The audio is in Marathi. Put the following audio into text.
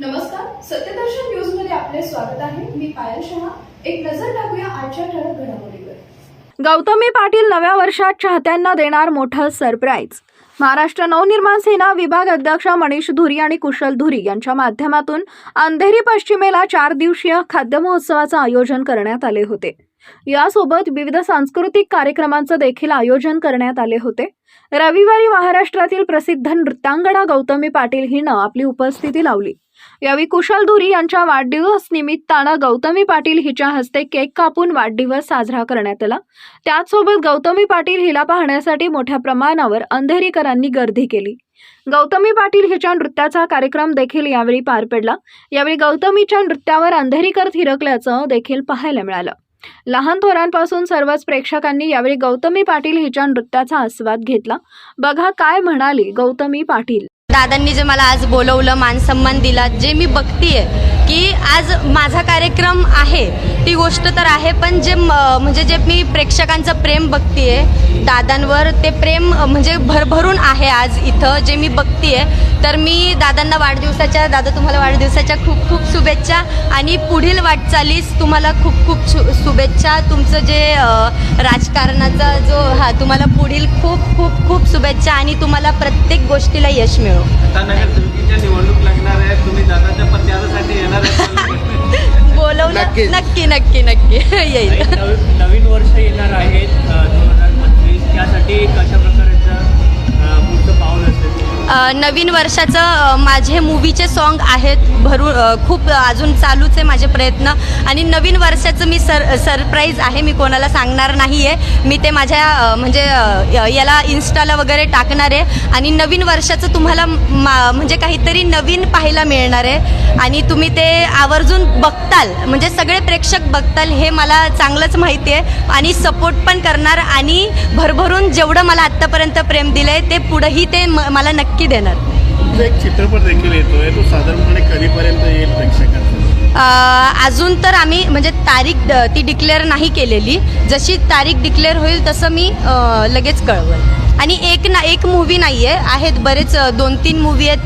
नमस्कार सत्यदर्शन न्यूजमध्ये आपले स्वागत आहे. मी पायल शहा. एक नजर टाकूया आजच्या ठळक घडामोडीवर. गौतमी पाटील नव्या वर्षात चाहत्यांना देणार मोठं सरप्राईज. महाराष्ट्र नवनिर्माण सेना विभाग अध्यक्ष मनीष धुरी आणि कुशल धुरी यांच्या माध्यमातून अंधेरी पश्चिमेला चार दिवसीय खाद्य महोत्सवाचं आयोजन करण्यात आले होते. यासोबत विविध सांस्कृतिक कार्यक्रमांचं देखील आयोजन करण्यात आले होते. रविवारी महाराष्ट्रातील प्रसिद्ध नृत्यांगणा गौतमी पाटील हिनं आपली उपस्थिती लावली. यावेळी कुशल धुरी यांच्या वाढदिवस निमित्तानं गौतमी पाटील हिच्या हस्ते केक कापून वाढदिवस साजरा करण्यात आला. त्याचसोबत गौतमी पाटील हिला पाहण्यासाठी मोठ्या प्रमाणावर अंधेरीकरांनी गर्दी केली. गौतमी पाटील हिच्या नृत्याचा कार्यक्रम देखील यावेळी पार पडला. यावेळी गौतमीच्या नृत्यावर अंधेरीकर थिरकल्याचं देखील पाहायला मिळालं. लहान थोरांपासून सर्वच प्रेक्षकांनी यावेळी गौतमी पाटील हिच्या नृत्याचा आस्वाद घेतला. बघा काय म्हणाली गौतमी पाटील. दादांनी जे मला आज बोलवलं मानसन्मान दिला जे मी बघतीये की आज माझा कार्यक्रम आहे ती गोष्ट तर आहे पण जे म्हणजे जे मी प्रेक्षकांचं प्रेम बघतीये दादांवर ते प्रेम म्हणजे भरभरून आहे आज इथं जे मी बघतीये तर मी दादांना वाढदिवसाच्या दादा तुम्हाला वाढदिवसाच्या खूप खूप शुभेच्छा. आणि पुढील वाटचालीस तुम्हाला खूप खूप शु शुभेच्छा. तुमचं जे राजकारणाचा जो हा तुम्हाला पुढील खूप खूप खूप शुभेच्छा आणि तुम्हाला प्रत्येक गोष्टीला यश मिळो. आता नगरसेवकीच्या निवडणूक लागणार आहे. तुम्ही दादाच्या प्रचारासाठी येणार आहे. बोलवलं. नक्की नक्की नक्की. येईल. नवीन वर्ष येणार आहे दोन हजार पंचवीस. त्यासाठी कशा प्रकारचं नवीन वर्षाचं माझे मूवीचे सॉन्ग आहेत. भरू खूप अजून चालूच आहे माझे प्रयत्न. आणि नवीन वर्षाचं मी सर सरप्राईज आहे मी कोणाला सांगणार नाही आहे मी ते माझ्या म्हणजे याला इन्स्टाला वगैरे टाकणार आहे. आणि नवीन वर्षाचं तुम्हाला मा- म्हणजे काहीतरी नवीन पाहायला मिळणार आहे. आणि तुम्ही ते आवर्जून बघताल. म्हणजे सगळे प्रेक्षक बघताल हे मला चांगलंच माहिती आहे. आणि सपोर्ट पण करणार. आणि भरभरून जेवढं मला आत्तापर्यंत प्रेम दिलं आहे ते पुढंही ते म- मला नक्की देणार. एक चित्रपट देखील येतोय तो साधारणपणे कधीपर्यंत येईल प्रेक्षकांना अजून तर आम्ही म्हणजे तारीख ती डिक्लेअर नाही केलेली. जशी तारीख डिक्लेअर होईल तसं मी लगेच कळवल. आणि एक ना एक मूवी नाही आहे आहेत बरेच दोन तीन मूवी आहेत.